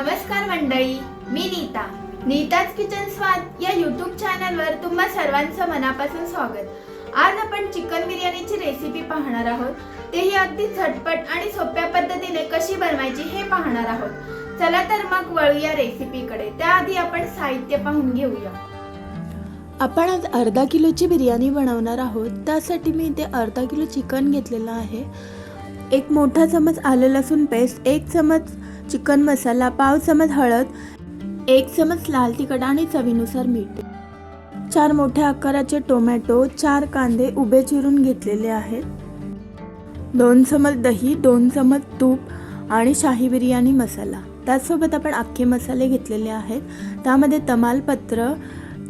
नमस्कार मंडळी मी नीता. नीताज किचन स्वाद या यूट्यूब चॅनलवर तुम्हा सर्वांचं मनापासून स्वागत. आज आपण चिकन बिर्याणीची रेसिपी पाहणार आहोत. तेही अगदी झटपट आणि सोप्या पद्धतीने कशी बनवायची हे पाहणार आहोत. चला तर मग वळूया रेसिपीकडे त्याआधी आपण साहित्य पाहून घेऊया. आपण आज अर्धा किलोची बिर्याणी बनवणार आहोत. त्यासाठी मी इथे अर्धा किलो चिकन घेतलेलं आहे. एक मोठा चमच आलं लसूण पेस्ट एक चमच चिकन मसाला पाव चमच हळद एक चमच लाल तिखट आणि चवीनुसार मीठ. चार मोठ्या आकाराचे टोमॅटो चार कांदे उभे चिरून घेतलेले आहेत. दोन चमच दही दोन चमच तूप आणि शाही बिर्याणी मसाला. त्याचसोबत आपण अख्खे मसाले घेतलेले आहेत. त्यामध्ये तमालपत्र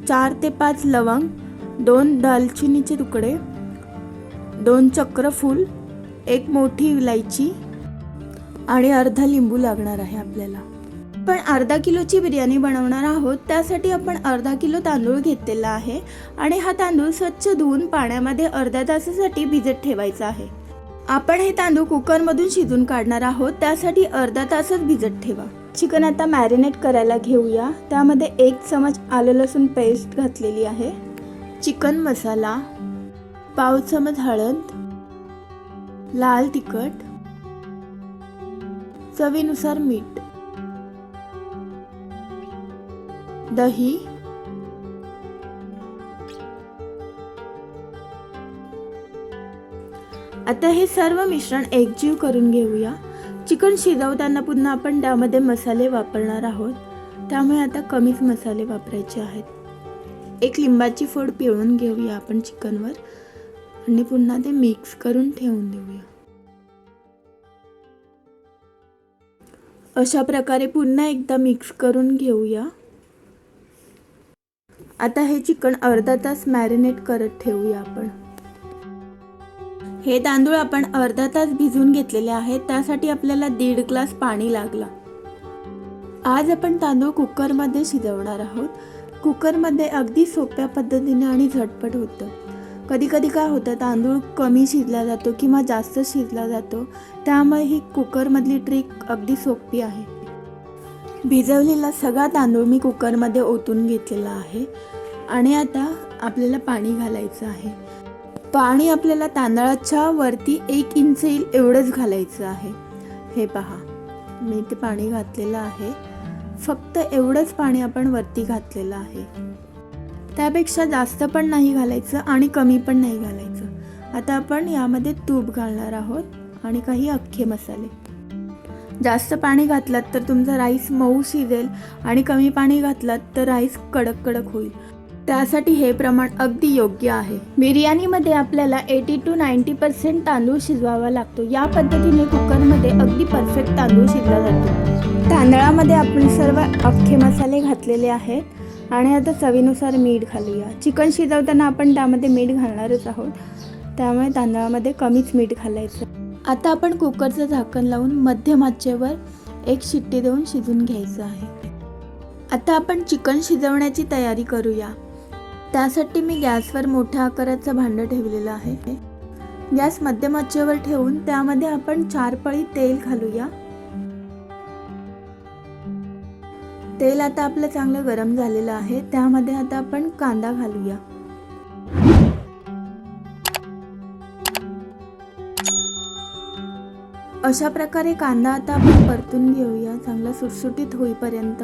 चार ते पाच लवंग दोन दालचिनीचे तुकडे दोन चक्रफूल एक मोठी इलायची आणि अर्धा लिंबू लागणार आहे आपल्याला. पण अर्धा किलोची बिर्याणी बनवणार आहोत त्यासाठी आपण अर्धा किलो तांदूळ घेतलेला आहे आणि हा तांदूळ स्वच्छ धुवून पाण्यामध्ये अर्ध्या तासासाठी भिजत ठेवायचा आहे. आपण हे तांदूळ कुकरमधून शिजून काढणार आहोत त्यासाठी अर्धा तासच भिजत ठेवा. चिकन आता मॅरिनेट करायला घेऊया. त्यामध्ये एक चमच आलं लसूण पेस्ट घातलेली आहे. चिकन मसाला पाव चमच हळद लाल तिखट चवीनुसार मीठ. दही. आता हे सर्व मिश्रण एकजीव करून घेऊया. चिकन शिजवताना पुन्हा आपण त्यामध्ये मसाले वापरणार आहोत. त्यामुळे आता कमीच मसाले वापरायचे आहेत. एक लिंबाची फोड पिळून घेऊया आपण चिकनवर. आणि पुन्हा ते मिक्स करून ठेवून देऊया. अशा प्रकारे पुन्हा एकदा मिक्स करून घेऊया. आता हे चिकन अर्धा तास मॅरिनेट करत ठेवूया आपण. हे तांदूळ आपण अर्धा तास भिजून घेतलेले आहेत त्यासाठी आपल्याला दीड ग्लास पाणी लागला. आज आपण तांदूळ कुकरमध्ये शिजवणार आहोत. कुकरमध्ये अगदी सोप्या पद्धतीने आणि झटपट होतं. कधी कधी काय होतं तांदूळ कमी शिजला जातो किंवा जास्त शिजला जातो. त्यामुळे ही कुकरमधली ट्रिक अगदी सोपी आहे. भिजवलेला सगळा तांदूळ मी कुकरमध्ये ओतून घेतलेला आहे आणि आता आपल्याला पाणी घालायचं आहे. पाणी आपल्याला तांदळाच्या वरती एक इंच येईल एवढंच घालायचं आहे. हे पहा मी ते पाणी घातलेलं आहे. फक्त एवढंच पाणी आपण वरती घातलेलं आहे. त्यापेक्षा जास्त पण नाही घालायचं आणि कमी पण नाही घालायचं. आता आपण यामध्ये तूप घालणार आहोत आणि काही अख्खे मसाले. जास्त पाणी घातलात तर तुमचा राईस मऊ शिजेल आणि कमी पाणी घातलात तर राईस कडक कडक होईल. त्यासाठी हे प्रमाण अगदी योग्य आहे. बिर्याणीमध्ये आपल्याला एटी टू नाईंटी पर्सेंट तांदूळ शिजवावा लागतो. या पद्धतीने कुकरमध्ये अगदी परफेक्ट तांदूळ शिजला जातो. तांदळामध्ये आपण सर्व अख्खे मसाले घातलेले आहेत. आणि आता चवीनुसार मीठ घालूया. चिकन शिजवताना आपण त्यामध्ये मीठ घालणारच आहोत. त्यामुळे तांदळामध्ये कमीच मीठ घालायचं. आता आपण कुकरचं झाकण लावून मध्यम आचेवर एक शिट्टी देऊन शिजून घ्यायचं आहे. आता आपण चिकन शिजवण्याची तयारी करूया. त्यासाठी मी गॅसवर मोठ्या आकाराचं भांडं ठेवलेलं आहे. गॅस मध्यम आचेवर ठेवून त्यामध्ये आपण चार पळी तेल घालूया. तेल आता आपलं चांगलं गरम झालेलं आहे त्यामध्ये आता आपण कांदा घालूया. अशा प्रकारे कांदा आता आपण परतून घेऊया चांगला सुटसुटीत होईपर्यंत.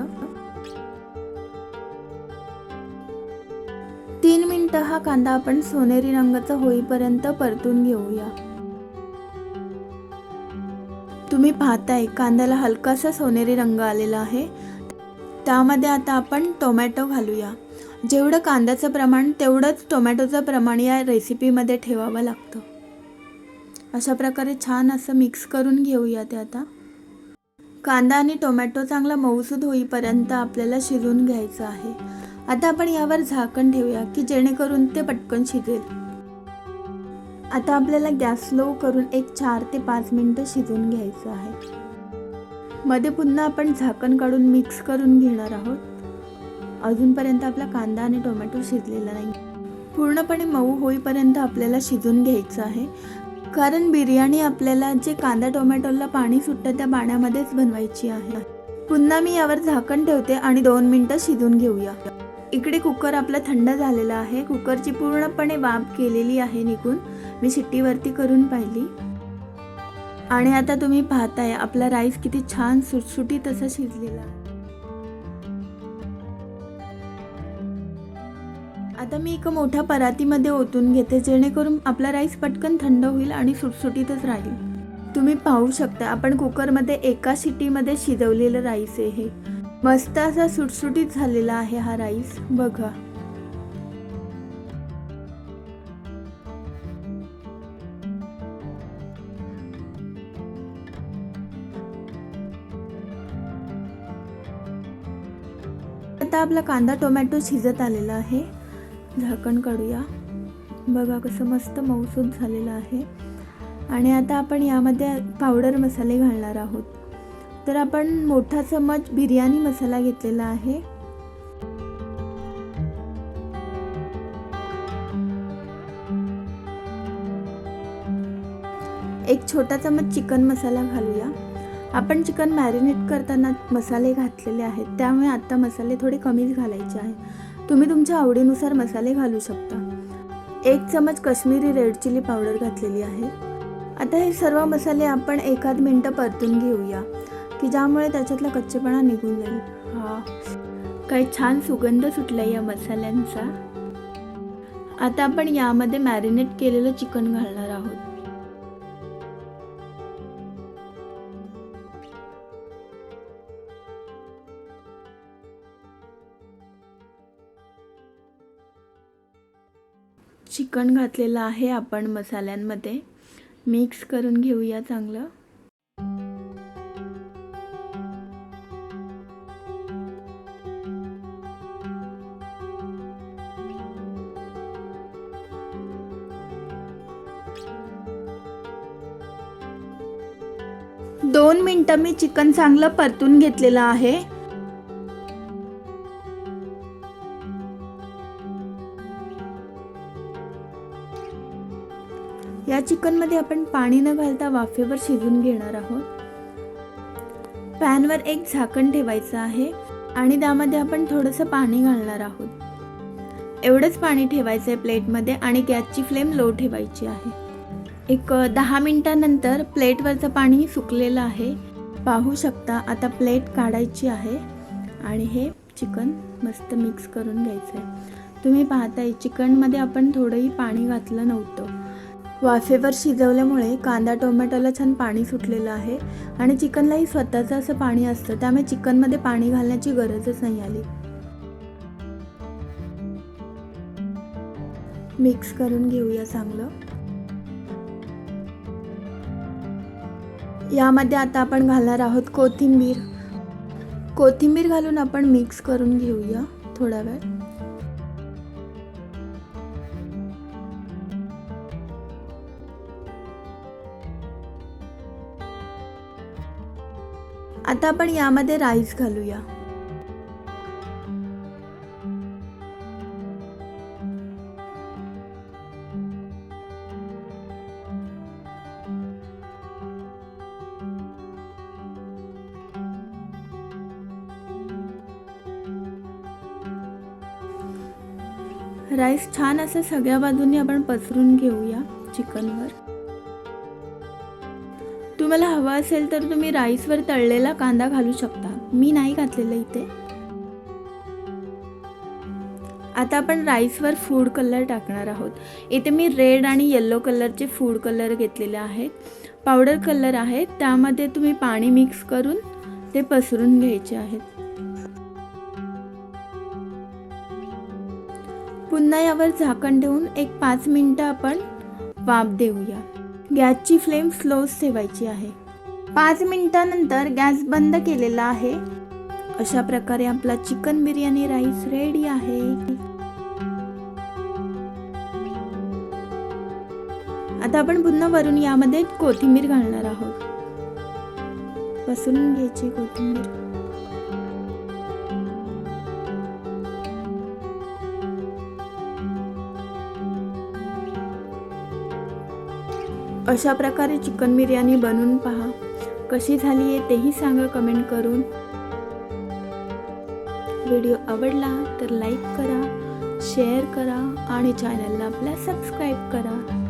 तीन मिनटं हा कांदा आपण सोनेरी रंगाचा होईपर्यंत परतून घेऊया. तुम्ही पाहताय कांद्याला हलकासा सोनेरी रंग आलेला आहे. त्यामध्ये आता आपण टोमॅटो घालूया. जेवढं कांद्याचं प्रमाण तेवढंच टोमॅटोचं प्रमाण या रेसिपीमध्ये ठेवावं लागतं. अशा प्रकारे छान असं मिक्स करून घेऊया ते आता. कांदा आणि टोमॅटो चांगला मऊसूद होईपर्यंत आपल्याला शिजवून घ्यायचं आहे. आता आपण यावर झाकण ठेवूया की जेणेकरून ते पटकन शिजेल. आता आपल्याला गॅस स्लो करून एक चार ते पाच मिनटं शिजवून घ्यायचं आहे. मध्ये पुन्हा आपण झाकण काढून मिक्स करून घेणार आहोत. अजूनपर्यंत आपला कांदा आणि टोमॅटो शिजलेला नाही. पूर्णपणे मऊ होईपर्यंत आपल्याला शिजून घ्यायचं आहे. कारण बिर्याणी आपल्याला जे कांदा टोमॅटोला पाणी सुटतं त्या पाण्यामध्येच बनवायची आहे. पुन्हा मी यावर झाकण ठेवते आणि दोन मिनटं शिजून घेऊया. इकडे कुकर आपला थंड झालेला आहे. कुकरची पूर्णपणे वाफ केलेली आहे निघून. मी शिट्टीवरती करून पाहिली. आणि आता तुम्ही पाहताय आपला राईस किती छान सुटसुटीत असा शिजलेला आता मी एका मोठ्या परातीमध्ये ओतून घेते जेणेकरून आपला राईस पटकन थंड होईल आणि सुटसुटीतच राहील. तुम्ही पाहू शकता आपण कुकरमध्ये एका शिट्टीमध्ये शिजवलेलं राईस आहे हे. मस्त असा सुटसुटीत झालेला आहे हा राईस बघा. आता आपला कांदा टोमॅटो शिजत आलेला आहे. झाकण काढूया. बघा कसं मस्त मऊसूद झालेलं आहे. आणि आता आपण यामध्ये पावडर मसाले घालणार आहोत. तर आपण मोठा चमच बिर्याणी मसाला घेतलेला आहे. एक छोटा चमच चिकन मसाला घालूया. आपण चिकन मॅरिनेट करताना मसाले घातलेले आहेत त्यामुळे आत्ता मसाले थोडे कमीच घालायचे आहे तुम्ही तुमच्या आवडीनुसार मसाले घालू शकता. एक चमच काश्मीरी रेड चिली पावडर घातलेली आहे. आता हे सर्व मसाले आपण एखाद मिनटं परतून घेऊया की ज्यामुळे त्याच्यातला कच्चेपणा निघून जाईल. हा. काही छान सुगंध सुटला या मसाल्यांचा. आता आपण यामध्ये मॅरिनेट केलेलं चिकन घालणार आहोत. चिकन घातलेलं आहे आपण मसाल्यांमध्ये. मिक्स करून घेऊया चांगलं. दोन मिनटं मी चिकन चांगलं परतून घेतलेलं आहे. या चिकनमध्ये आपण पाणी न घालता वाफेवर शिजून घेणार आहोत. पॅनवर एक झाकण ठेवायचं आहे आणि त्यामध्ये आपण थोडंसं पाणी घालणार आहोत. एवढंच पाणी ठेवायचं आहे प्लेटमध्ये आणि गॅसची फ्लेम लो ठेवायची आहे. एक दहा मिनटानंतर प्लेटवरचं पाणी सुकलेलं आहे. पाहू शकता आता प्लेट काढायची आहे आणि हे चिकन मस्त मिक्स करून घ्यायचं आहे तुम्ही पाहताय चिकनमध्ये आपण थोडंही पाणी घातलं नव्हतं. वाफेवर शिजवल्यामुळे कांदा टोमॅटोला छान पाणी सुटलेलं आहे आणि चिकनलाही स्वतःचं असं पाणी असतं त्यामुळे चिकनमध्ये पाणी घालण्याची गरजच नाही आली. मिक्स करून घेऊया चांगलं. यामध्ये आता आपण घालणार आहोत कोथिंबीर. कोथिंबीर घालून आपण मिक्स करून घेऊया थोडा वेळ. आता आपण यामध्ये राईस घालूया. राईस छान असं सगळ्या बाजूंनी आपण पसरून घेऊया चिकनवर. तुम्हाला हवा असेल तर तुम्ही राईसवर तळलेला कांदा घालू शकता. मी नाही घातलेलं इथे. आता आपण राईसवर फूड कलर टाकणार आहोत. इथे मी रेड आणि येल्लो कलरचे फूड कलर घेतलेले आहेत. पावडर कलर आहेत. त्यामध्ये तुम्ही पाणी मिक्स करून ते पसरून घ्यायचे आहेत. पुन्हा यावर झाकण ठेवून एक पाच मिनटं आपण वाफ देऊया. गॅसची फ्लेम स्लोच ठेवायची आहे. पाच मिनिटानंतर गॅस बंद केलेला आहे. अशा प्रकारे आपला चिकन बिर्याणी राईस रेडी आहे. आता आपण पुन्हा वरून यामध्ये कोथिंबीर घालणार आहोत. पसरून घ्यायची कोथिंबीर. अशा प्रकारे चिकन बिर्याणी बनवून पहा. कशी झाली आहे तेही सांगा कमेंट करून. व्हिडिओ आवडला तर लाईक करा शेअर करा आणि चॅनलला आपल्या सबस्क्राईब करा.